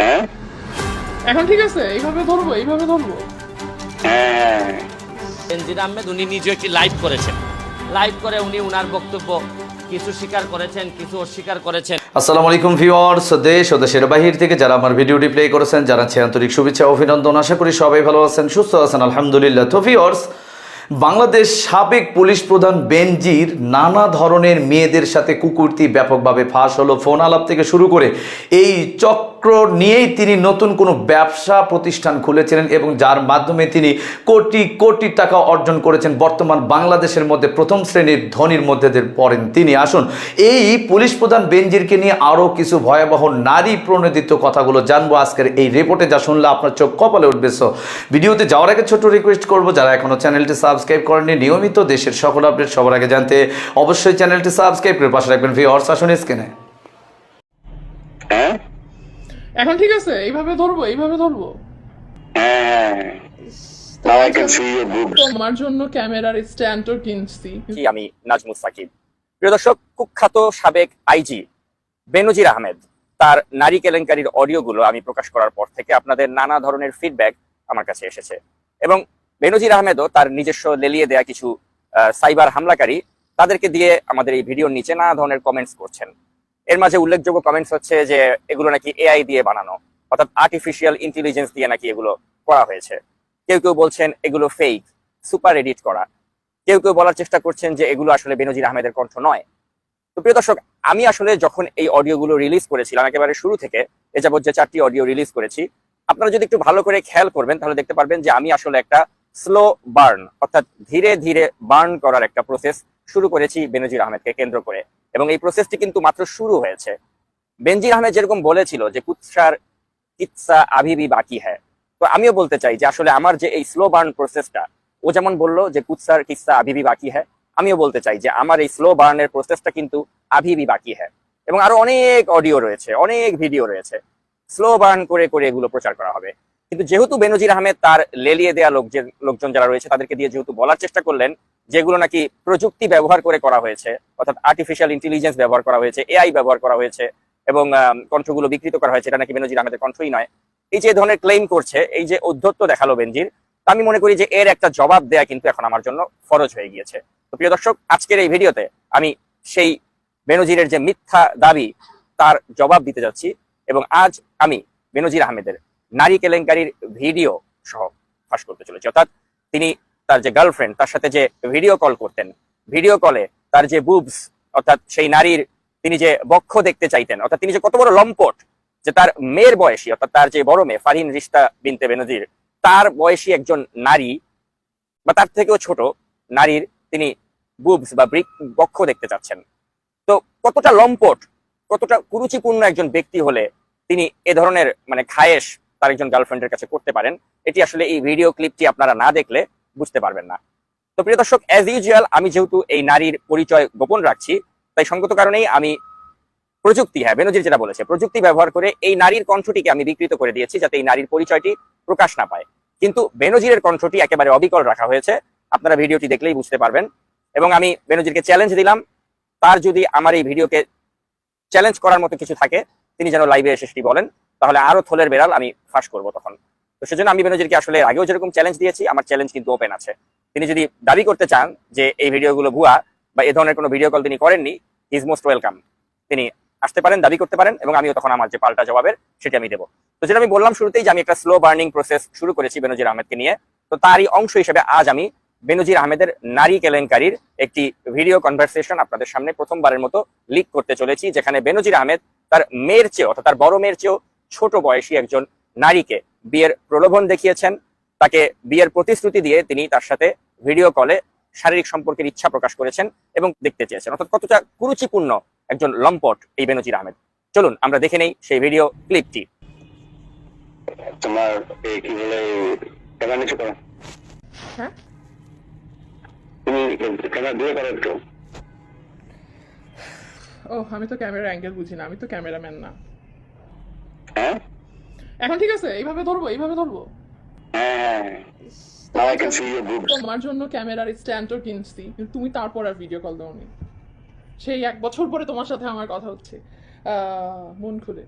হ্যাঁ? এখন ঠিক আছে এইভাবে ধরবো এইভাবে ধরবো। হ্যাঁ। আহমেদ উনি নিজে একটি লাইভ করেছেন। লাইভ করে উনি উনার বক্তব্য কিছু স্বীকার করেছেন কিছু অস্বীকার করেছেন। আসসালামু আলাইকুম ভিউয়ার্স দেশ ও দেশের বাহির থেকে যারা আমার ভিডিওটি প্লে করেছেন জানাচ্ছি আন্তরিক শুভেচ্ছা অভিনন্দন। আশা করি সবাই ভালো আছেন সুস্থ আছেন আলহামদুলিল্লাহ। তো ভিউয়ার্স বাংলাদেশ সাবেক পুলিশ প্রধান বেনজির নানা ধরনের মেয়েদের সাথে কুকুরতি ব্যাপকভাবে ফাঁস হলো। ফোন আলাপ থেকে শুরু করে এই চক্র নিয়েই তিনি নতুন কোনো ব্যবসা প্রতিষ্ঠান খুলেছিলেন এবং যার মাধ্যমে তিনি কোটি কোটি টাকা অর্জন করেছেন। বর্তমান বাংলাদেশের মধ্যে প্রথম শ্রেণির ধনীর মধ্যে পড়েন তিনি। আসুন, এই পুলিশ প্রধান বেনজিরকে নিয়ে আরও কিছু ভয়াবহ নারী প্রণোদিত কথাগুলো জানব আজকের এই রিপোর্টে। যা শুনলে আপনার চোখ কপালে উঠবে। সো ভিডিওতে যাওয়ার আগে ছোট্ট রিকোয়েস্ট করব, যারা এখনও চ্যানেলটি সাবস্ক্রাইব করেননি, নিয়মিত দেশের সকল আপডেট সবার আগে জানতে অবশ্যই চ্যানেলটি সাবস্ক্রাইব করে পাশে রাখবেন। ভিওর্স আসুন হ্যাঁ? এখন ঠিক আছে এইভাবে ধরবো এইভাবে ধরবো. তোমার জন্য ক্যামেরার স্ট্যান্ডও কিনছি। কি আমি নাজমুস সাকিব। প্রিয় দর্শক কুখ্যাত সাবেক আইজি বেনজির আহমেদ তার নারী কেলেঙ্কারির অডিওগুলো আমি প্রকাশ করার পর থেকে আপনাদের নানা ধরনের ফিডব্যাক আমার কাছে এসেছে। এবং বেনজির আহমেদও তার নিজস্ব লেলিয়ে দেয়া কিছু সাইবার হামলাকারী তাদেরকে দিয়ে আমাদের এই ভিডিওর নিচে নানা ধরনের কমেন্টস করছেন। এর মাঝে উল্লেখযোগ্য কমেন্টস হচ্ছে যে এগুলো নাকি এআই দিয়ে বানানো, অর্থাৎ আর্টিফিশিয়াল ইন্টেলিজেন্স দিয়ে নাকি এগুলো করা হয়েছে। কেউ কেউ বলছেন এগুলো ফেক সুপার এডিট করা। কেউ কেউ বলার চেষ্টা করছেন যে এগুলো আসলে বেনজির আহমেদের কণ্ঠ নয়। তো প্রিয় দর্শক, আমি আসলে যখন এই অডিওগুলো রিলিজ করেছিলাম, একেবারে শুরু থেকে, এ যাবৎ যে চারটি অডিও রিলিজ করেছি, আপনারা যদি একটু ভালো করে খেয়াল করবেন, তাহলে দেখতে পারবেন যে আমি আসলে একটা স্লো বার্ন অর্থাৎ ধীরে ধীরে বার্ন করার একটা প্রসেস শুরু করেছি বেনজির আহমেদকে কেন্দ্র করে। এবং এই প্রসেসটি কিন্তু মাত্র শুরু হয়েছে। বেনজির আহমেদ যেরকম বলেছিল যে, কুৎসার কিৎসা আভিবি বাকি হ্যায়। তো আমিও বলতে চাই যে, আসলে আমার যে এই স্লো বার্ন প্রসেসটা ও যেমন বলল যে, কুৎসার কিস্সা আভিবি বাকি হ্যাঁ আমিও বলতে চাই যে, আমার এই স্লো বার্নের প্রসেসটা কিন্তু আভিবি বাকি হ্যাঁ এবং আরও অনেক অডিও রয়েছে, অনেক ভিডিও রয়েছে। স্লো বার্ন করে করে এগুলো প্রচার করা হবে। কিন্তু যেহেতু বেনজির আহমেদ তার লেলিয়ে দেয়া লোক লোকজন যারা রয়েছে, তাদেরকে দিয়ে যেহেতু বলার চেষ্টা করলেন, যেগুলো নাকি প্রযুক্তি ব্যবহার করে করা হয়েছে, অর্থাৎ আর্টিফিশিয়াল ইন্টেলিজেন্স ব্যবহার করা হয়েছে এআই ব্যবহার করা হয়েছে, এবং কণ্ঠগুলো বিকৃত করা হয়েছে, এটা নাকি বেনজির আহমেদের কণ্ঠই নয়। এই যে ধরনের ক্লেম করছে, এই যে উদ্ধত্ত দেখাল বেনজির আমি মনে করি যে এর একটা জবাব দেয়া কিন্তু এখন আমার জন্য ফরজ হয়ে গিয়েছে। তো প্রিয় দর্শক, আজকের এই ভিডিওতে আমি সেই বেনজিরের যে মিথ্যা দাবি, তার জবাব দিতে যাচ্ছি, এবং আজ আমি বেনজির আহমেদের নারী কেলেঙ্কারির ভিডিও সহ ফাঁস করতে চলেছে। অর্থাৎ তিনি তার যে গার্লফ্রেন্ড তার সাথে যে ভিডিও কল করতেন ভিডিও কলে তার যে বুবস অর্থাৎ সেই নারীর তিনি যে বক্ষ দেখতে চাইতেন, অর্থাৎ তিনি যে কত বড় লম্পট, যে তার মেয়ের বয়সী, অর্থাৎ তার যে বড় মেয়ে ফারহিন রিস্তা বিনতে বেনজির, তার বয়সী একজন নারী বা তার থেকেও ছোট নারীর তিনি বুবস বা বক্ষ দেখতে চাচ্ছেন। তো কতটা লম্পট, কতটা কুরুচিপূর্ণ একজন ব্যক্তি হলে তিনি এ ধরনের মানে খায়েশ তার একজন গার্লফ্রেন্ডের কাছে করতে পারেন। এটি আসলে এই ভিডিও ক্লিপটি আপনারা না দেখলে বুঝতে পারবেন না। তো প্রিয় দর্শক অ্যাজ ইউজুয়াল আমি যেহেতু এই নারীর পরিচয় গোপন রাখছি, তাই সঙ্গত কারণেই আমি প্রযুক্তি হ্যাঁ বেনজির যেটা বলেছে, প্রযুক্তি ব্যবহার করে এই নারীর কণ্ঠটিকে আমি বিকৃত করে দিয়েছি যাতে এই নারীর পরিচয়টি প্রকাশ না পায়। কিন্তু বেনজিরের কণ্ঠটি একেবারে অবিকল রাখা হয়েছে, আপনারা ভিডিওটি দেখলেই বুঝতে পারবেন। এবং আমি বেনজিরকে চ্যালেঞ্জ দিলাম, তার যদি আমার এই ভিডিওকে চ্যালেঞ্জ করার মতো কিছু থাকে, তিনি যেন লাইভে এসে সেটি বলেন। তাহলে আরও থলের বেড়াল আমি ফাঁস করব তখন। তো সেজন্য আমি বেনজিরকে আসলে আগেও যেরকম চ্যালেঞ্জ দিয়েছি, আমার চ্যালেঞ্জ কিন্তু ওপেন আছে। তিনি যদি দাবি করতে চান যে এই ভিডিওগুলো ভুয়া বা এ ধরনের কোনো ভিডিও কল তিনি করেননি ইজ মোস্ট ওয়েলকাম তিনি আসতে পারেন, দাবি করতে পারেন এবং আমিও তখন আমার যে পাল্টা জবাবের সেটি আমি দেবো। তো যেটা আমি বললাম শুরুতেই যে আমি একটা স্লো বার্নিং প্রসেস শুরু করেছি বেনজির আহমেদকে নিয়ে। তো তারই অংশ হিসেবে আজ আমি বেনজির আহমেদের নারী কেলেঙ্কারির একটি ভিডিও কনভারসেশন আপনাদের সামনে প্রথমবারের মতো লিক করতে চলেছি, যেখানে বেনজির আহমেদ তার মেয়ের চেয়েও, অর্থাৎ তার বড় মেয়ের চেয়েও ছোট বয়সী একজন নারীকে বিয়ের প্রলোভন দেখিয়েছেন। তাকে বিয়ের প্রতিশ্রুতি দিয়ে তিনি তার সাথে ভিডিও কলে শারীরিক সম্পর্কের ইচ্ছা প্রকাশ করেছেন এবং দেখতে চেয়েছেন। অর্থাৎ কতটা কুরুচিপূর্ণ একজন লম্পট এই বেনজির আহমেদ। চলুন আমরা দেখে নেই সেই ভিডিও ক্লিপটি তোমার কি বলে নিচে করো হ্যাঁ? তুমি ক্যামেরা দিয়ে করো একটু? ও আমি তো ক্যামেরা অ্যাঙ্গেল বুঝি না আমি তো ক্যামেরাম্যান না। এখন ঠিক আছে এইভাবে ধরবো এইভাবে ধরবো। হ্যাঁ Now I can see your boobs. তোমার জন্য ক্যামেরার স্ট্যান্ডও কিনছি কিন্তু তুমি তারপর আর ভিডিও কল দাওনি। সেই এক বছর পরে তোমার সাথে আমার কথা হচ্ছে। আহ, মন খুলে।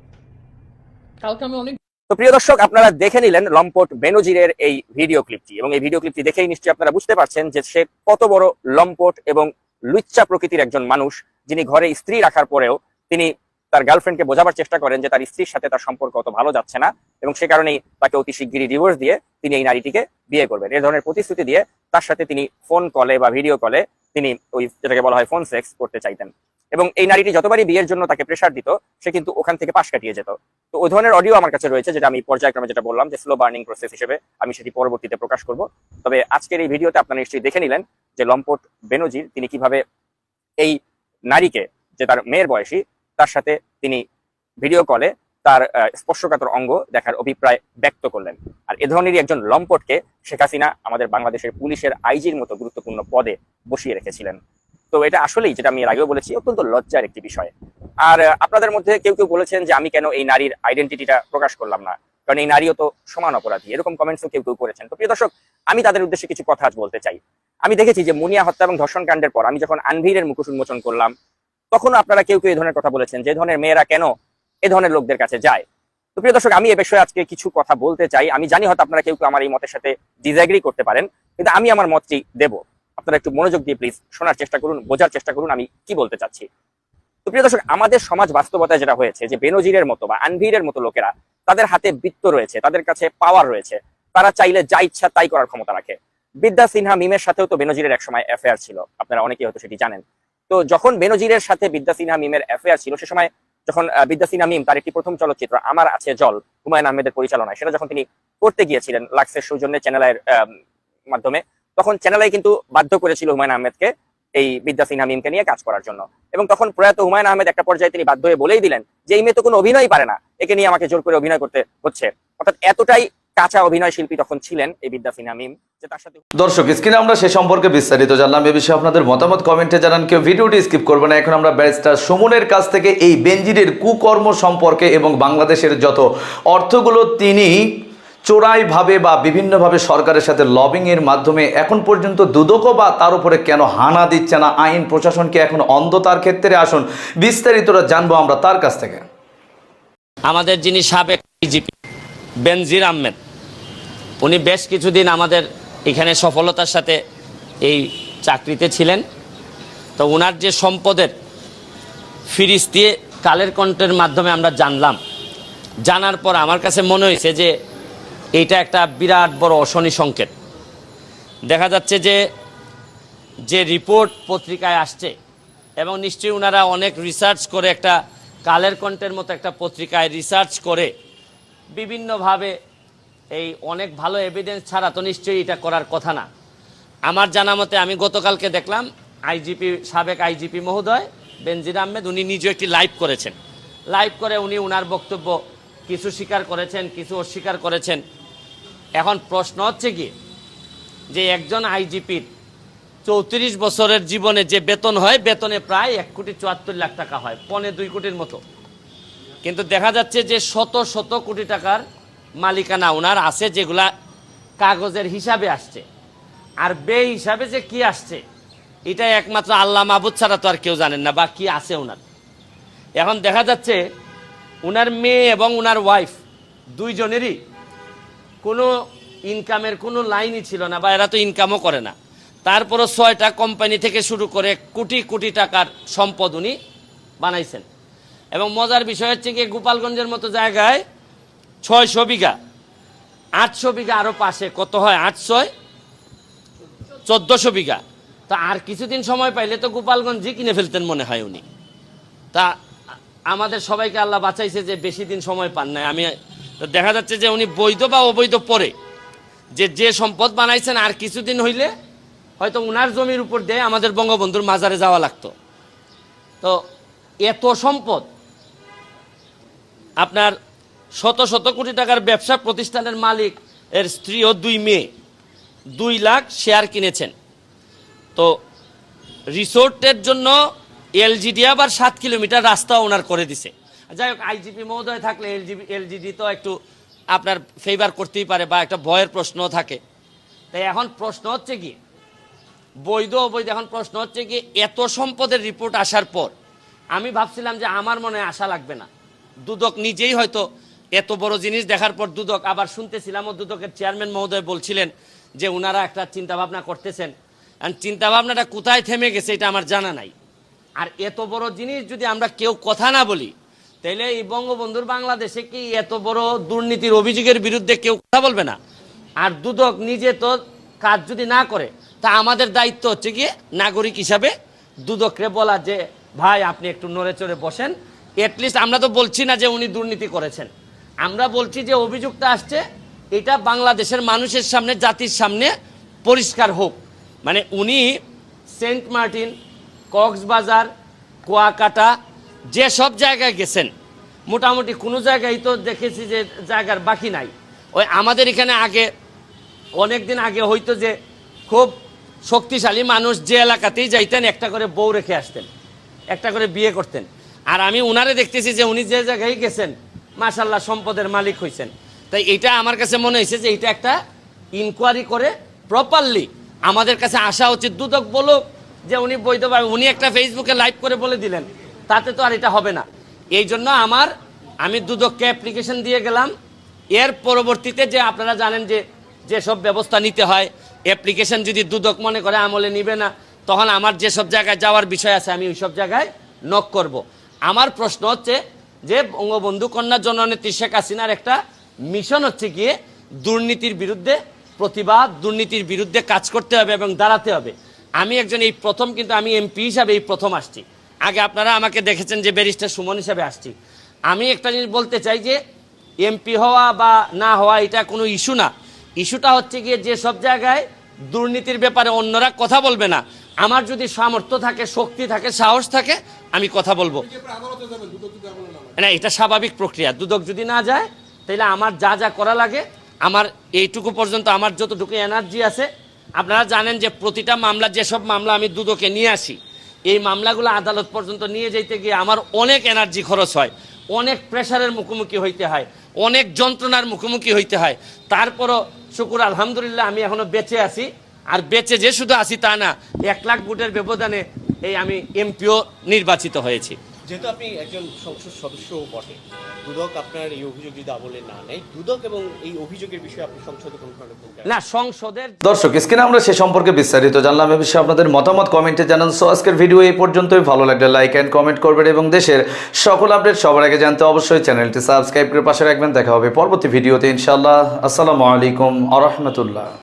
কালকে আমি অনেক তো প্রিয় দর্শক আপনারা দেখে নিলেন লম্পট বেনজিরের এই ভিডিও ক্লিপটি এবং এই ভিডিও ক্লিপটি দেখেই নিশ্চয়ই আপনারা বুঝতে পারছেন যে সে কত বড় লম্পট এবং লুচ্চা প্রকৃতির একজন মানুষ যিনি ঘরে স্ত্রী রাখার পরেও তিনি তার গার্লফ্রেন্ডকে বোঝাবার চেষ্টা করেন যে তার স্ত্রীর সাথে তার সম্পর্ক অত ভালো যাচ্ছে না এবং সে কারণেই তাকে অতি শিগগিরই ডিভোর্স দিয়ে তিনি এই নারীটিকে বিয়ে করবেন। এই ধরনের প্রতিশ্রুতি দিয়ে তার সাথে তিনি ফোন কলে বা ভিডিও কলে তিনি ওই যেটাকে বলা হয় ফোন সেক্স করতে চাইতেন। এবং এই নারীটি যতবারই বিয়ের জন্য তাকে প্রেশার দিত, সে কিন্তু ওখান থেকে পাশ কাটিয়ে যেত। তো ওই ধরনের অডিও আমার কাছে রয়েছে যেটা আমি পর্যায়ক্রমে যেটা বললাম যে স্লো বার্নিং প্রসেস হিসেবে আমি সেটি পরবর্তীতে প্রকাশ করব। তবে আজকের এই ভিডিওতে আপনারা নিশ্চয়ই দেখে নিলেন যে লম্পট বেনজির তিনি কীভাবে এই নারীকে যে তার মেয়ের বয়সী তার সাথে তিনি ভিডিও কলে তার স্পর্শকাতর অঙ্গ দেখার অভিপ্রায় ব্যক্ত করলেন। আর এ ধরনেরই একজন লম্পটকে শেখ হাসিনা আমাদের বাংলাদেশের পুলিশের আইজির মতো গুরুত্বপূর্ণ পদে বসিয়ে রেখেছিলেন। তো এটা আসলেই, যেটা আমি এর আগেও বলেছি, অত্যন্ত লজ্জার একটি বিষয়। আর আপনাদের মধ্যে কেউ কেউ বলেছেন যে আমি কেন এই নারীর আইডেন্টিটিটা প্রকাশ করলাম না, কারণ এই নারীও তো সমান অপরাধী। এরকম কমেন্টসও কেউ কেউ করেছেন। তো প্রিয় দর্শক, আমি তাদের উদ্দেশ্যে কিছু কথা বলতে চাই। আমি দেখেছি যে মুনিয়া হত্যা এবং ধর্ষণ কাণ্ডের পর আমি যখন আনভিরের মুখোশ উন্মোচন করলাম তখনও আপনারা কেউ কেউ এই ধরনের কথা বলেছেন, যে ধরনের মেয়েরা কেন এ ধরনের লোকদের কাছে যায়। তো প্রিয় দর্শক, আমি এ বিষয়ে আজকে কিছু কথা বলতে চাই। আমি জানি হয়তো আপনারা কেউ কেউ আমার এই মতের সাথে ডিসঅ্যাগ্রি করতে পারেন, কিন্তু আমি আমার মতটি দেব। আপনারা একটু মনোযোগ দিয়ে প্লিজ শোনার চেষ্টা করুন, বোঝার চেষ্টা করুন আমি কি বলতে চাচ্ছি। তো প্রিয় দর্শক, আমাদের সমাজ বাস্তবতায় যেটা হয়েছে, যে বেনজিরের মতো বা আনভিরের মতো লোকেরা তাদের হাতে বৃত্ত রয়েছে, তাদের কাছে পাওয়ার রয়েছে, তারা চাইলে যা ইচ্ছা তাই করার ক্ষমতা রাখে। বিদ্যা সিনহা মিমের সাথেও তো বেনজিরের একসময় অ্যাফেয়ার ছিল, আপনারা অনেকেই হয়তো সেটি জানেন। তো যখন বেনজিরের সাথে বিদ্যা সিনহা মিমের অ্যাফেয়ার ছিল, সে সময় যখন বিদ্যা সিনহা মিম তার একটি প্রথম চলচ্চিত্র, আমার আছে জল, হুমায়ুন আহমেদের পরিচালনায়, সেটা যখন তিনি করতে গিয়েছিলেন লাক্সের সৌজন্যে চ্যানেলের মাধ্যমে, তখন চ্যানেলাই কিন্তু বাধ্য করেছিল হুমায়ুন আহমেদকে এই বিদ্যা সিনহা মিমকে নিয়ে কাজ করার জন্য। এবং তখন প্রয়াত হুমায়ুন আহমেদ একটা পর্যায়ে তিনি বাধ্য হয়ে বলেই দিলেন যে, এই মেয়ে তো কোনো অভিনয় পারে না। একে নিয়ে আমাকে জোর করে অভিনয় করতে হচ্ছে। অর্থাৎ এতটাই কাঁচা অভিনয় শিল্পী তখন ছিলেন এই বিদ্যা সিনহা মিম যে তার সাথে দর্শক স্ক্রিনে আমরা সে সম্পর্কে বিস্তারিত জানলাম এ বিষয়ে আপনাদের মতামত কমেন্টে জানান কেউ ভিডিওটি স্কিপ করবে না এখন আমরা ব্যারিস্টার সুমনের কাছ থেকে এই বেঞ্জিরের কুকর্ম সম্পর্কে এবং বাংলাদেশের যত অর্থগুলো তিনি চোরাইভাবে বা বিভিন্নভাবে সরকারের সাথে লবিং এর মাধ্যমে এখন পর্যন্ত দুদকও বা তার উপরে কেন হানা দিচ্ছে না আইন প্রশাসনকে এখন অন্ধতার ক্ষেত্রে? আসুন বিস্তারিতরা জানব আমরা তার কাছ থেকে। আমাদের যিনি সাবেক ডিজিপি বেনজির আহমেদ উনি বেশ কিছুদিন আমাদের এখানে সফলতার সাথে এই চাকরিতে ছিলেন। তো ওনার যে সম্পদের ফিরিস দিয়ে কালের কণ্ঠের মাধ্যমে আমরা জানলাম। জানার পর আমার কাছে মনে হয়েছে যে এইটা একটা বিরাট বড় অশনি সংকেত। দেখা যাচ্ছে যে যে রিপোর্ট পত্রিকায় আসছে এবং নিশ্চয়ই ওনারা অনেক রিসার্চ করে একটা কালের কণ্ঠের মতো একটা পত্রিকায় রিসার্চ করে বিভিন্নভাবে এই অনেক ভালো এভিডেন্স ছাড়া তো নিশ্চয়ই এটা করার কথা না। আমার জানা মতে আমি গতকালকে দেখলাম আইজিপি সাবেক আইজিপি মহোদয় বেনজির আহমেদ, উনি নিজে একটি লাইভ করেছেন। লাইভ করে উনি ওনার বক্তব্য কিছু স্বীকার করেছেন, কিছু অস্বীকার করেছেন। এখন প্রশ্ন হচ্ছে কি, যে একজন আইজিপির চৌত্রিশ বছরের জীবনে যে বেতন হয়, বেতনে প্রায় এক কোটি চুয়াত্তর লাখ টাকা হয়, পনে দুই কোটির মতো। কিন্তু দেখা যাচ্ছে যে শত শত কোটি টাকার মালিকানা ওনার আছে যেগুলা কাগজের হিসাবে আসছে। আর বে হিসাবে যে কি আসছে এটা একমাত্র আল্লাহ মাহবুদ ছাড়া তো আর কেউ জানেন না বা কি আছে ওনার এখন দেখা যাচ্ছে ওনার মেয়ে এবং ওনার ওয়াইফ দুইজনেরই কোনো ইনকামের কোনো লাইনই ছিল না বা এরা তো ইনকামও করে না। তারপরও ছয়টা কোম্পানি থেকে শুরু করে কোটি কোটি টাকার সম্পদ উনি বানাইছেন। এবং মজার বিষয় হচ্ছে কি গোপালগঞ্জের মতো জায়গায় ছয়শো বিঘা। আটশো বিঘা আরও পাশে, কত হয়? আটশোয়? চোদ্দশো বিঘা। তা আর কিছুদিন সময় পাইলে তো গোপালগঞ্জই কিনে ফেলতেন মনে হয় উনি। তা আমাদের সবাইকে আল্লাহ বাঁচাইছে যে বেশি দিন সময় পান নাই। আমি দেখা যাচ্ছে যে উনি বৈধ বা অবৈধ পরে যে যে সম্পদ বানাইছেন আর কিছুদিন হইলে হয়তো উনার জমির উপর দিয়ে আমাদের বঙ্গবন্ধুর মাজারে যাওয়া লাগতো। তো এত সম্পদ, আপনার শত শত কোটি টাকার ব্যবসা প্রতিষ্ঠানের মালিক এর স্ত্রী ও দুই মেয়ে। দুই লাখ শেয়ার কিনেছেন। তো রিসোর্টের জন্য এলজিডি আবার সাত কিলোমিটার রাস্তা ওনার করে দিছে। যাই হোক, আইজিপি মহোদয় থাকলে এলজিবি, এলজিডি তো একটু আপনার ফেভার করতেই পারে বা একটা ভয়ের প্রশ্ন থাকে। তাই এখন প্রশ্ন হচ্ছে কি, বৈধ অবৈধ, এখন প্রশ্ন হচ্ছে কি, এত সম্পদের রিপোর্ট আসার পর আমি ভাবছিলাম যে আমার মনে আশা লাগবে না। দুদক নিজেই হয়তো এত বড় জিনিস দেখার পর দুদক, আবার শুনতেছিলাম দুদকের চেয়ারম্যান মহোদয় বলছিলেন যে ওনারা একটা চিন্তা ভাবনা করতেছেন। আর চিন্তা ভাবনাটা কোথায় থেমে গেছে এটা আমার জানা নাই। আর এত বড় জিনিস যদি আমরা কেউ কথা না বলি তাহলে এই বঙ্গবন্ধুর বাংলাদেশে কি এত বড় দুর্নীতির অভিযোগের বিরুদ্ধে কেউ কথা বলবে না? আর দুদক নিজে তো কাজ যদি না করে, তা আমাদের দায়িত্ব হচ্ছে গিয়ে নাগরিক হিসাবে দুদকরে বলা যে, ভাই, আপনি একটু নড়ে চড়ে বসেন এটলিস্ট আমরা তো বলছি না যে উনি দুর্নীতি করেছেন। আমরা বলছি যে অভিযোগটা আসছে, এটা বাংলাদেশের মানুষের সামনে, জাতির সামনে পরিষ্কার হোক। মানে উনি সেন্ট মার্টিন, কক্সবাজার, কুয়াকাটা, যে সব জায়গায় গেছেন, মোটামুটি কোনো জায়গায় তো দেখেছি যে জায়গার বাকি নাই। ওই আমাদের এখানে আগে অনেক দিন আগে হয়তো যে খুব শক্তিশালী মানুষ যে এলাকাতেই যাইতেন, একটা করে বউ রেখে আসতেন, একটা করে বিয়ে করতেন। আর আমি উনারে দেখতেছি যে উনি যে জায়গায় গেছেন মাশাল্লাহ সম্পদের মালিক হয়েছেন তাই এটা আমার কাছে মনে হয়েছে যে এটা একটা ইনকোয়ারি করে প্রপারলি আমাদের কাছে আসা উচিত। দুদক বলুক যে উনি বৈধভাবে, উনি একটা ফেসবুকে লাইভ করে বলে দিলেন। তাতে তো আর এটা হবে না। এই জন্য আমার, আমি দুদককে অ্যাপ্লিকেশন দিয়ে গেলাম। এর পরবর্তীতে যে আপনারা জানেন যে যেসব ব্যবস্থা নিতে হয় অ্যাপ্লিকেশন যদি দুদক মনে করে আমলে নিবে না, তখন আমার যেসব জায়গায় যাওয়ার বিষয় আছে, আমি ওই সব জায়গায় নক করব। আমার প্রশ্ন হচ্ছে যে বঙ্গবন্ধু কন্যা জননেত্রী শেখ হাসিনার একটা মিশন হচ্ছে গিয়ে দুর্নীতির বিরুদ্ধে প্রতিবাদ, দুর্নীতির বিরুদ্ধে কাজ করতে হবে এবং দাঁড়াতে হবে। আমি একজন এই প্রথম, কিন্তু আমি এমপি হিসাবে এই প্রথম আসছি। আগে আপনারা আমাকে দেখেছেন যে ব্যারিস্টার সুমন হিসাবে আসছি। আমি একটা জিনিস বলতে চাই যে, এমপি হওয়া বা না হওয়া এটা কোনো ইস্যু না। ইস্যুটা হচ্ছে গিয়ে যে সব জায়গায় দুর্নীতির ব্যাপারে অন্যরা কথা বলবে না। আমার যদি সামর্থ্য থাকে, শক্তি থাকে, সাহস থাকে আমি কথা বলব। না, এটা স্বাভাবিক প্রক্রিয়া। দুদক যদি না যায় তাহলে আমার যা যা করা লাগে, আমার এইটুকু পর্যন্ত আমার যতটুকু এনার্জি আছে, আপনারা জানেন যে প্রতিটা মামলা, যেসব মামলা আমি দুদকে নিয়ে আসি, এই মামলাগুলো আদালত পর্যন্ত নিয়ে যেতে গিয়ে আমার অনেক এনার্জি খরচ হয়, অনেক প্রেশারের মুখোমুখি হইতে হয়, অনেক যন্ত্রণার মুখোমুখি হইতে হয়। তারপরও শুকুর, আলহামদুলিল্লাহ, আমি এখনও বেঁচে আছি। আর বেঁচে যে শুধু আছি তা না, এক লাখ ভোটের ব্যবধানে এই আমি এমপিও নির্বাচিত হয়েছি। যেহেতু আপনি একজন সংসদ সদস্যও বটে দুদক আপনার এই অভিযোগ যদি আমলে না নেয় দুদক এবং এই অভিযোগের বিষয়ে আপনি সংসদে কোন ধরনের ভূমিকা না সংসদের দর্শক স্ক্রিনে আমরা সে সম্পর্কে বিস্তারিত জানলাম এ বিষয়ে আপনাদের মতামত কমেন্টে জানান। সো আজকের ভিডিও এই পর্যন্তই। ভালো লাগলে লাইক অ্যান্ড কমেন্ট করবেন এবং দেশের সকল আপডেট সবার আগে জানতে অবশ্যই চ্যানেলটি সাবস্ক্রাইব করে পাশে রাখবেন। দেখা হবে পরবর্তী ভিডিওতে ইনশাআল্লাহ। আসসালামু আলাইকুম আ রহমতুল্লাহ।